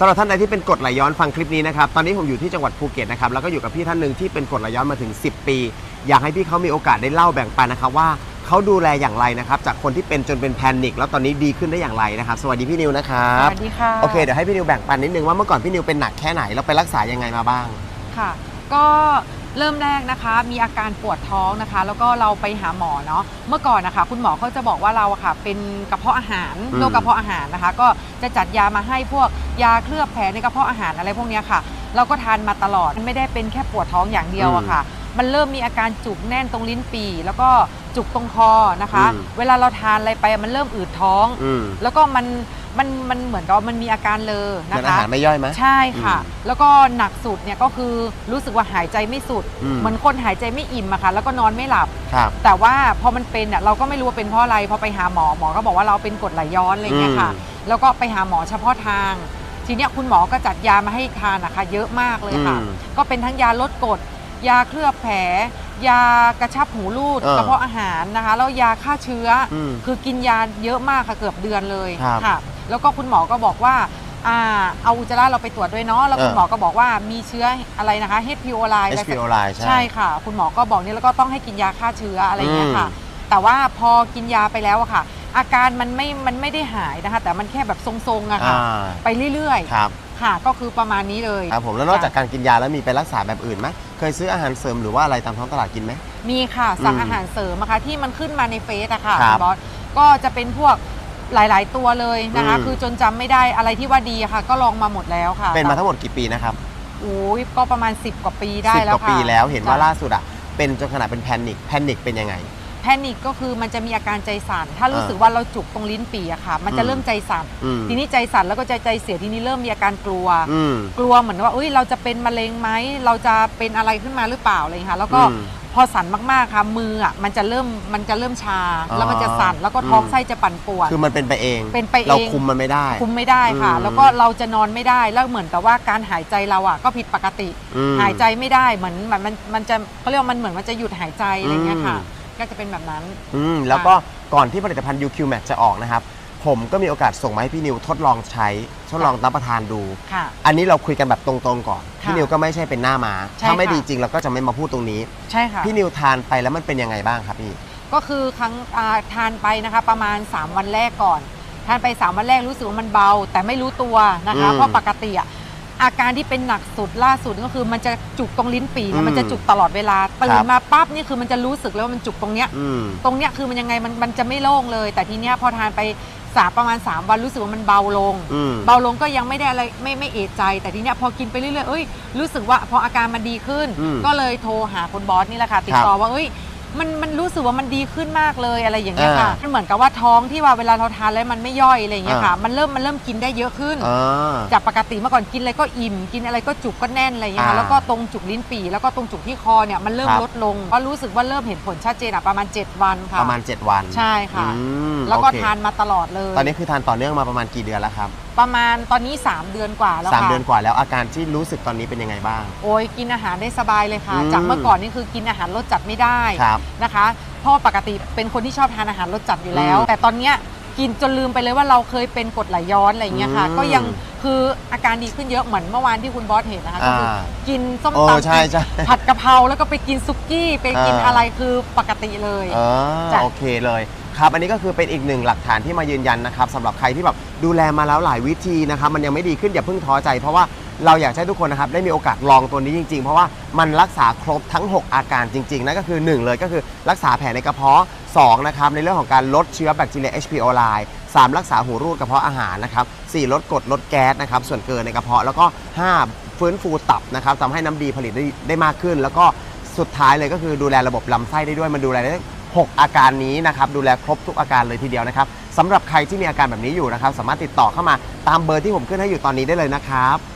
สำหรับท่านใดที่เป็นกรดไหลย้อนฟังคลิปนี้นะครับ ตอนนี้ผมอยู่ที่จังหวัดภูเก็ตนะครับ แล้วก็อยู่กับพี่ท่านหนึ่งที่เป็นกรดไหลย้อนมาถึง 10 ปี อยากให้พี่เขามีโอกาสได้เล่าแบ่งปันนะครับว่าเขาดูแลอย่างไรนะครับ จากคนที่เป็นจนเป็นแพนิคแล้วตอนนี้ดีขึ้นได้อย่างไรนะครับ สวัสดีพี่นิวนะครับสวัสดีค่ะโอเคเดี๋ยวให้พี่นิวแบ่งปันนิดนึงว่าเมื่อก่อนพี่นิวเป็นหนักแค่ไหนแล้วไปรักษายังไงมาบ้างค่ะ ก็ เริ่มแรกนะคะ มีอาการปวดท้องนะคะ แล้วก็เราไปหาหมอเนาะเมื่อก่อนนะคะ คุณหมอเขาจะบอกว่าเราอะค่ะ เป็นกระเพาะอาหารอืม โรคกระเพาะอาหารนะคะ ก็จะจัดยามาให้พวกยาเคลือบแผลในกระเพาะอาหารอะไรพวกเนี้ยค่ะ เราก็ทานมาตลอดมันไม่ได้เป็นแค่ปวดท้องอย่างเดียวอะค่ะ มันเริ่มมีอาการจุกแน่นตรงลิ้นปี่แล้วก็จุกตรงคอนะคะ อืมเวลาเราทานอะไรไปมันเริ่มอืดท้อง อืม แล้วก็มันมันมันเหมือนกับมันมีอาการเลอเหมืนะอนอาคะ หารไม่ย่อยไหม ใช่ค่ะ อืมแล้วก็หนักสุดเนี่ยก็คือรู้สึกว่าหายใจไม่สุด อืม เหมือนคนหายใจไม่อิ่มอะค่ะ แล้วก็นอนไม่หลับ ครับ แต่ว่าพอมันเป็นอะเราก็ไม่รู้ว่าเป็นเพราะอะไรพอไปหาหมอหมอก็บอกว่าเราเป็นกรดไหลย้อนอะไรเงี้ยค่ะ อืมแล้วก็ไปหาหมอเฉพาะทาง ทีเนี้ยคุณหมอก็จัดยามาให้ทานนะคะเยอะมากเลยค่ะ อืมก็เป็นทั้งยาลดกรด ยาเคลือบแผล ยากระชับหูรูดเออกระเพาะอาหารนะคะ แล้วยาฆ่าเชื้ออมคือกินยาเยอะมากค่ะเกือบเดือนเลยครับค่ะ แล้วก็คุณหมอก็บอกว่าอ่าเอาอุจจาระเราไปตรวจด้วยเนาะแล้วคุณเออ หมอก็บอกว่ามีเชื้ออะไรนะคะ H. pylori อะไรสัก HPO line ใช่ ใช่ค่ะ คุณหมอก็บอกเนี่ยแล้วก็ต้องให้กินยาฆ่าเชื้ออะไรอย่างเงี้ยค่ะ อืมแต่ว่าพอกินยาไปแล้วอะค่ะ อาการมันไม่มันไม่ได้หายนะคะ แต่มันแค่แบบทรงๆอะค่ะ อ่า ไปเรื่อยครับ ๆ ค่ะ ก็คือประมาณนี้เลย ครับผมแล้วนอกจากการกินยาแล้วมีไปรักษาแบบอื่นไหมเคยซื้ออาหารเสริมหรือว่าอะไรตามท้องตลาดกินไหม มีค่ะสั่งอืมอาหารเสริมนะคะที่มันขึ้นมาในเฟซอะค่ะครัคุบณบอสก็จะเป็นพวกหลาย ๆ ตัวเลยนะคะ อืม คือจนจำไม่ได้อะไรที่ว่าดีอะค่ะ ก็ลองมาหมดแล้วค่ะเป็นมาทั้งหมดกี่ปีนะครับโอ้ยก็ประมาณ 10 กว่าปีได้สิบแล้กวว่าค่ะปีแล้วเห็นว่าจ้ะ ล่าสุดอะเป็นจนขนาดเป็นแพนิคแพนิคเป็นยังไง แพนิคก็คือมันจะมีอาการใจสั่น ถ้ารู้อ่าสึกว่าเราจุกตรงลิ้นปี่อะค่ะ มันจะอืมเริ่มใจสั่น อืมทีนี้ใจสั่นแล้วก็ใจใจเสียทีนี้เริ่มมีอาการกลัว อืม กลัวเหมือนว่าเอ้ย เราจะเป็นมะเร็งไหม เราจะเป็นอะไรขึ้นมาหรือเปล่าอะไรอย่างเงี้ยค่ะ แล้วก็อืมพอสั่นมากๆค่ะ มืออะมันจะเริ่มมันจะเริ่มชาอ๋อแล้วมันจะสั่น แล้วก็ท้องอืม ไส้จะปั่นป่วน คือมันเป็นไปเองเป็นไปเอง เราคุมมันไม่ได้ คุมไม่ได้ค่ะ อืมแล้วก็เราจะนอนไม่ได้ แล้วเหมือนกับว่าการหายใจเราอะก็ผิดปกติ อืมหายใจไม่ได้ เหมือนมันมันมันจะเขาเรียกว่ามันเหมือนมันจะหยุดหายใจอะไรอย่างเงี้ยค่ะ อืม ก็จะเป็นแบบนั้น อืมแล้วก็ก่อนที่ผลิตภัณฑ์ UQ Max จะออกนะครับ ผมก็มีโอกาสส่งมาให้พี่นิวทดลองใช้ ทดลองรับประทานดู ค่ะอันนี้เราคุยกันแบบตรงๆก่อน ค่ะพี่นิวก็ไม่ใช่เป็นหน้ามา ใช่ถ้าไม่ค่ะ ดีจริงเราก็จะไม่มาพูดตรงนี้ ใช่ค่ะ พี่นิวทานไปแล้วมันเป็นยังไงบ้างครับพี่ ก็คือครั้งอ่าทานไปนะคะประมาณ 3 วันแรกก่อน ทานไป 3 วันแรกรู้สึกว่ามันเบา แต่ไม่รู้ตัวนะคะอืมเพราะปกติอะ อาการที่เป็นหนักสุดล่าสุดก็คือมันจะจุกตรงลิ้นปี่เนี่อืยมมันจะจุกตลอดเวลาตื่ครันบมาปั๊บนี่คือมันจะรู้สึกเลยว่ามันจุกตรงเนี้ยอืม ตรงเนี้ยคือมันยังไงมันมันจะไม่โล่งเลย แต่ทีเนี้ยพอทานไปสามประมาณ 3 วันรู้สึกว่ามันเบาลง อืม เบาลงก็ยังไม่ได้อะไรไม่ไม่เอะใจ แต่ทีเนี้ยพอกินไปเรื่อยๆเอ้ยรู้สึกว่าพออาการมันดีขึ้น อืมก็เลยโทรหาคุณบอสนี่แหละค่ะ ติดต่อว่าเอ้ย มันมันรู้สึกว่ามันดีขึ้นมากเลยอะไรอย่างเงี้ยค่ะอ่ามันเหมือนกับว่าท้องที่ว่าเวลาเราทานแล้วมันไม่ย่อยอะไรอย่างเงี้ยค่ะอ่ามัมันเริ่มมันเริ่มกินได้เยอะขึ้น อ่า จากปกติเมื่อก่อนกินอะไรก็อิ่มกินอะไรก็จุกก็แน่นอะไรอย่างเงี้ยค่ะอ่าแล้วก็ตรงจุกลิ้นปี่แล้วก็ตรงจุกที่คอเนี่ยมันเริ่มครับ ลดลงก็รู้สึกว่าเริ่มเห็นผลชัดเจนอะประมาณ 7 วันค่ะประมาณ 7 วันใช่ค่ะ อืมแล้วก็โอเคทานมาตลอดเลย ตอนนี้คือทานต่อเนื่องมาประมาณกี่เดือนแล้วครับ ประมาณตอนนี้ 3 เดือนกว่าแล้วสามค่ะ เดือนกว่าแล้วอาการที่รู้สึกตอนนี้เป็นยังไงบ้าง โอ้ยกินอาหารได้สบายเลยค่ะ อืม จากเมื่อก่อนนี่คือกินอาหารรสจัดไม่ได้ครับ นะคะเพราะว่าปกติเป็นคนที่ชอบทานอาหารรสจัดอยู่แล้ว อืมแต่ตอนเนี้ยกินจนลืมไปเลยว่าเราเคยเป็นกรดไหลย้อนอะไรอย่างเงี้ยค่ะ อืมก็ยังคืออาการดีขึ้นเยอะเหมือนเมื่อวานที่คุณบอสเห็นนะคะก็คืออากินส้มโอ้ตำใช่ใช่ผัดกะเพราแล้วก็ไปกินซุกี้ไปกินอ่า อะไรคือปกติเลยอ่าจ้ะ โอเคเลย ครับอันนี้ก็คือเป็นอีกหนึ่งหลักฐานที่มายืนยันนะครับสำหรับใครที่แบบดูแลมาแล้วหลายวิธีนะครับมันยังไม่ดีขึ้นอย่าเพิ่งท้อใจ เพราะว่าเราอยากให้ทุกคนนะครับได้มีโอกาสลองตัวนี้จริง ๆ เพราะว่ามันรักษาครบทั้ง 6 อาการจริงๆนั่นก็คือ 1 เลยก็คือรักษาแผลในกระเพาะ2นะครับในเรื่องของการลดเชื้อแบคทีเรีย H. pylori 3รักษาหูรูดกระเพาะอาหารนะครับ4ลดกรดลดแก๊สนะครับส่วนเกินในกระเพาะแล้วก็ 5 ฟื้นฟูตับนะครับทำให้น้ำดีผลิตได้ได้มากขึ้น แล้วก็สุดท้ายเลยก็คือดูแลระบบลำไส้ได้ด้วยมันดูแลได้ 6 อาการนี้นะครับดูแลครบทุกอาการเลยทีเดียวนะครับสำหรับใครที่มีอาการแบบนี้อยู่นะครับ สามารถติดต่อเข้ามาตามเบอร์ที่ผมขึ้นให้อยู่ตอนนี้ได้เลยนะครับ